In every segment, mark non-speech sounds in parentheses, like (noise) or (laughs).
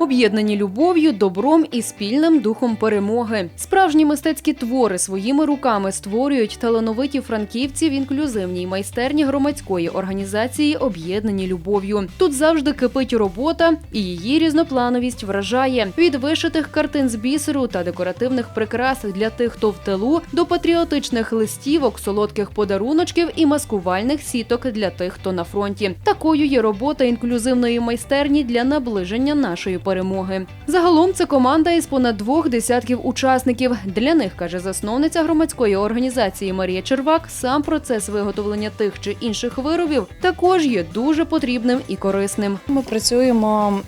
об'єднані любов'ю, добром і спільним духом перемоги. Справжні мистецькі твори своїми руками створюють талановиті франківці в інклюзивній майстерні громадської організації Об'єднані любов'ю. Тут завжди кипить робота, і її різноплановість вражає від вишитих картин з бісеру та декоративних прикрас для тих, хто в тилу, до патріотичних листівок, солодких подаруночків і маскувальних сіток для тих, хто на фронті. Такою є робота інклюзивної майстерні для наближення нашої перемоги. Загалом це команда із понад двох десятків учасників. Для них каже засновниця громадської організації Марія Червак. Сам процес виготовлення тих чи інших виробів також є дуже потрібним і корисним. Ми працюємо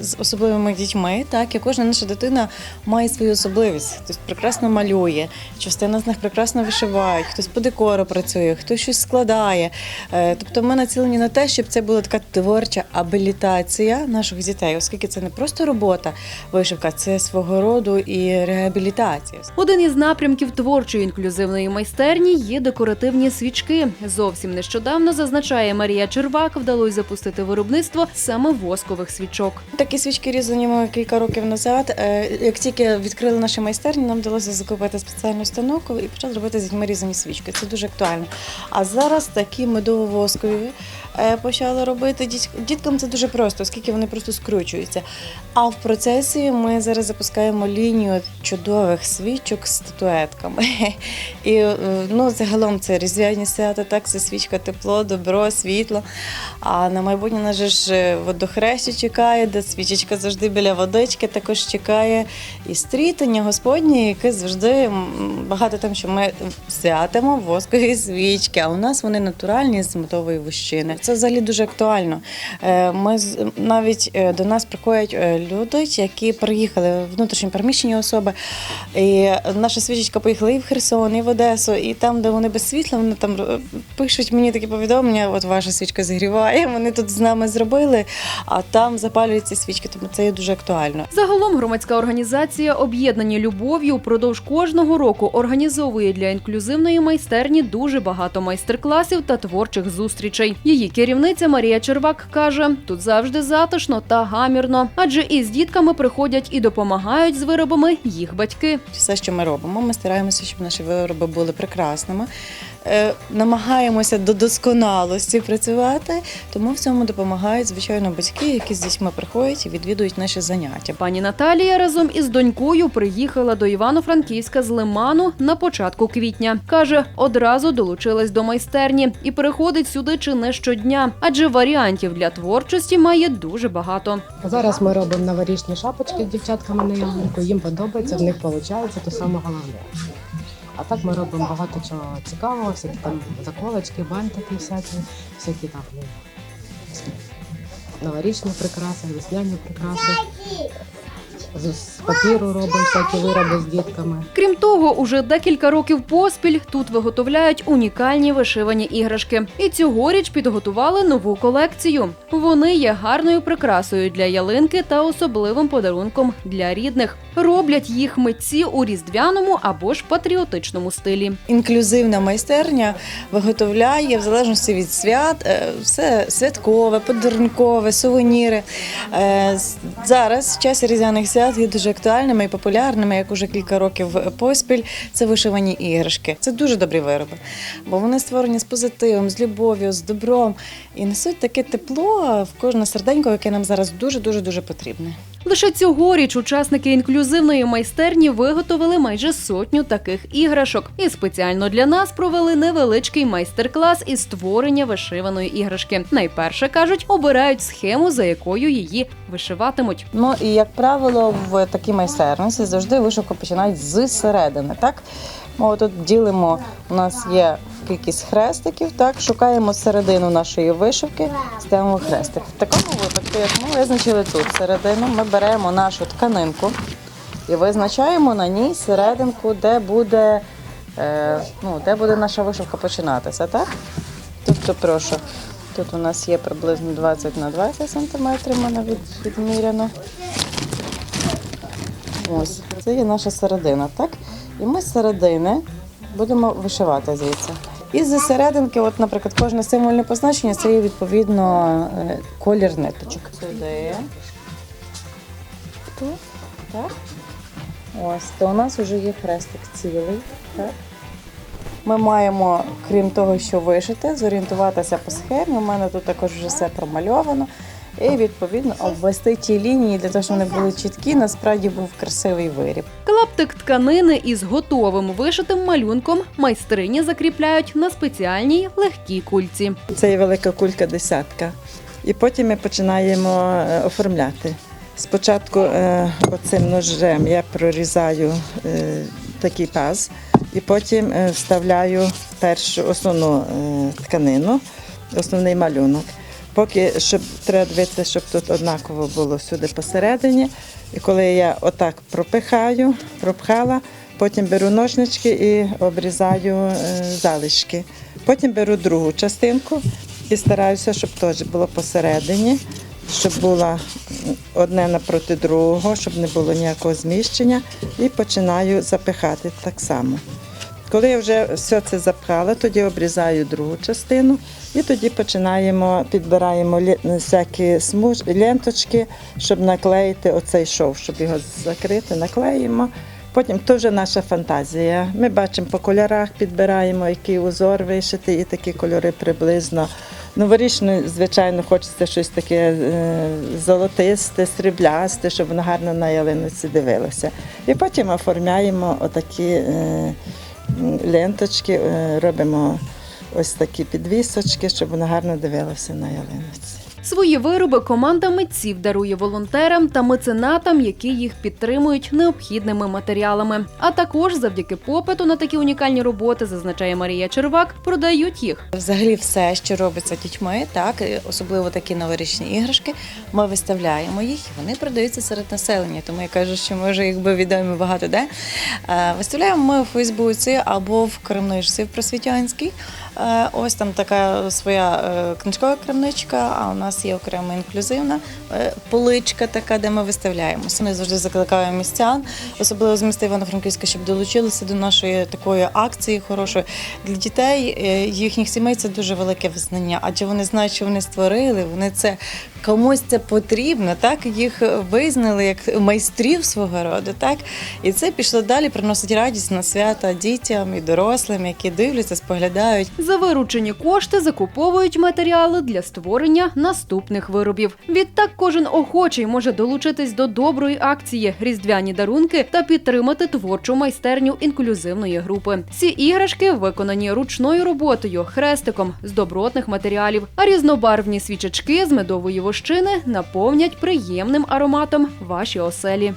з особливими дітьми, так і кожна наша дитина має свою особливість. Хтось прекрасно малює, частина з них прекрасно вишивають, хтось по декору працює, хтось щось складає. Е, Тобто ми націлені на те, щоб це була така творча абілітація наших дітей, оскільки це не просто робота, вишивка, це свого роду і реабілітація. Один із напрямків творчої інклюзивної майстерні є декоративні свічки. Зовсім нещодавно зазначає Марія Червак, вдалося запустити виробництво саме воскових свічок. Такі свічки різані ми кілька років назад. Е, Як тільки відкрили наші майстерні, нам вдалося закупити спеціальну установку і почати робити з дітьми різані свічки. Це дуже актуально. А зараз такі медово-воскові е, почали робити. Діткам це дуже просто, оскільки вони просто скручуються. А в процесі ми зараз запускаємо лінію чудових свічок з статуетками. І е, ну, загалом це різдвяні свята, так, це свічка, тепло, добро, світло. А на майбутнє нас ж е, водохреща чекає, де свічечка завжди біля водички, також чекає і стрітання Господнє, яке завжди багато там, що ми святимо воскові свічки, а у нас вони натуральні з медової вущини. Це взагалі дуже актуально. Е, Ми навіть до нас е, люди, які приїхали внутрішньо переміщені особи. І наша свічечка поїхала і в Херсон, і в Одесу, і там, де вони без світла, вони там е, пишуть мені такі повідомлення: от ваша свічка зігріває, (laughs) вони тут з нами зробили, а там запалюються свічки, тому це є дуже актуально. Загалом громадська організація Об'єднані любов'ю впродовж кожного року організовує для інклюзивної майстерні дуже багато майстер-класів та творчих зустрічей. Її керівниця Марія Червак каже: тут завжди затишно та гамірно, адже із дітками приходять і допомагають з виробами їх батьки. Все, що ми робимо, ми стараємося, щоб наші вироби були прекрасними. Е, намагаємося до досконалості працювати, тому в цьому допомагають звичайно батьки, які з дітьми приходять і відвідують наші заняття. Пані Наталія разом із донькою приїхала до Івано-Франківська з Лиману на початку квітня. каже, одразу долучилась до майстерні і приходить сюди чи не щодня, адже варіантів для творчості має дуже багато. Зараз ми робимо новорічні шапочки з дівчатками на ялинку. Їм подобається, в них виходить, то саме головне. А так ми робимо багато чого цікавого, всякі там заколочки, бантики, всякі, всякі там ну, новорічні прикраси, весняні прикраси. З папіру робимо всякі вироби з дітками. Крім того, уже декілька років поспіль тут виготовляють унікальні вишивані іграшки. І цьогоріч підготували нову колекцію. Вони є гарною прикрасою для ялинки та особливим подарунком для рідних. Роблять їх митці у різдвяному або ж патріотичному стилі. Інклюзивна майстерня виготовляє в залежності від свят е, все святкове, подарункове, сувеніри. Е, Зараз в часі різдвяних свят є дуже актуальними і популярними, як уже кілька років поспіль. Це вишивані іграшки. Це дуже добрі вироби, бо вони створені з позитивом, з любов'ю, з добром і несуть таке тепло в кожне серденько, яке нам зараз дуже дуже дуже потрібне. Лише цьогоріч учасники інклюзивної майстерні виготовили майже сотню таких іграшок і спеціально для нас провели невеличкий майстер-клас із створення вишиваної іграшки. Найперше кажуть, обирають схему, за якою її вишиватимуть. Ну і як правило, в такій майстерності завжди вишивку починають з середини. Так ми тут ділимо. У нас є кількість хрестиків. Так шукаємо середину нашої вишивки, ставимо хрестик. В такому випадку, як ми визначили тут середину, ми беремо нашу тканинку і визначаємо на ній серединку, де буде, е, ну, де буде наша вишивка починатися. Так? Тобто, прошу. Тут у нас є приблизно 20 на 20 сантиметрів, мене від- відміряно. Ось, це є наша середина, так? І ми з середини будемо вишивати звідси. І з серединки, от, наприклад, кожне символьне позначення це є відповідно е, колір ниточок. Сюди. тут. Так. Ось, то у нас вже є хрестик цілий. Так. Ми маємо, крім того, що вишити, зорієнтуватися по схемі. У мене тут також вже все промальовано. І відповідно обвести ті лінії для того, щоб вони були чіткі. Насправді був красивий виріб. Клаптик тканини із готовим вишитим малюнком майстрині закріпляють на спеціальній легкій кульці. Це є велика кулька десятка. І потім ми починаємо е, оформляти. Спочатку е, оцим ножем я прорізаю е, такий паз, і потім вставляю першу основну тканину, основний малюнок. Поки щоб треба дивитися, щоб тут однаково було всюди посередині. І коли я отак пропихаю, пропхала, потім беру ножнички і обрізаю е, залишки. Потім беру другу частинку і стараюся, щоб теж було посередині, щоб було одне напроти другого, щоб не було ніякого зміщення. І починаю запихати так само. Коли я вже все це запхала, тоді обрізаю другу частину і тоді починаємо, підбираємо всякі смуж, ленточки, щоб наклеїти оцей шов, щоб його закрити, наклеїмо. Потім то вже наша фантазія. Ми бачимо по кольорах, підбираємо, який узор вишити, і такі кольори приблизно. Новорічно, звичайно, хочеться щось таке е, золотисте, сріблясте, щоб воно гарно на ялиниці дивилося. І потім оформляємо отакі е, ленточки, е, робимо ось такі підвісочки, щоб воно гарно дивилося на ялиниці. Свої вироби команда митців дарує волонтерам та меценатам, які їх підтримують необхідними матеріалами. А також завдяки попиту на такі унікальні роботи, зазначає Марія Червак, продають їх. Взагалі, все, що робиться дітьми, так особливо такі новорічні іграшки, ми виставляємо їх, і вони продаються серед населення. Тому я кажу, що ми вже якби відомі багато де. Е, Виставляємо ми у Фейсбуці або в крамничці в Просвітянській. Е, Ось там така своя е, книжкова крамничка, а у нас є окрема інклюзивна е, поличка, така, де ми виставляємося. Ми завжди закликаємо містян, особливо з міста Івано-Франківська, щоб долучилися до нашої такої акції хорошої для дітей, їхніх сімей. Це дуже велике визнання, адже вони знають, що вони створили. Вони це комусь це потрібно, так їх визнали як майстрів свого роду, так і це пішло далі, приносить радість на свята дітям і дорослим, які дивляться, споглядають. За виручені кошти закуповують матеріали для створення наступних виробів. Відтак кожен охочий може долучитись до доброї акції різдвяні дарунки та підтримати творчу майстерню інклюзивної групи. Ці іграшки виконані ручною роботою, хрестиком з добротних матеріалів, а різнобарвні свічечки з медової вощини наповнять приємним ароматом ваші оселі.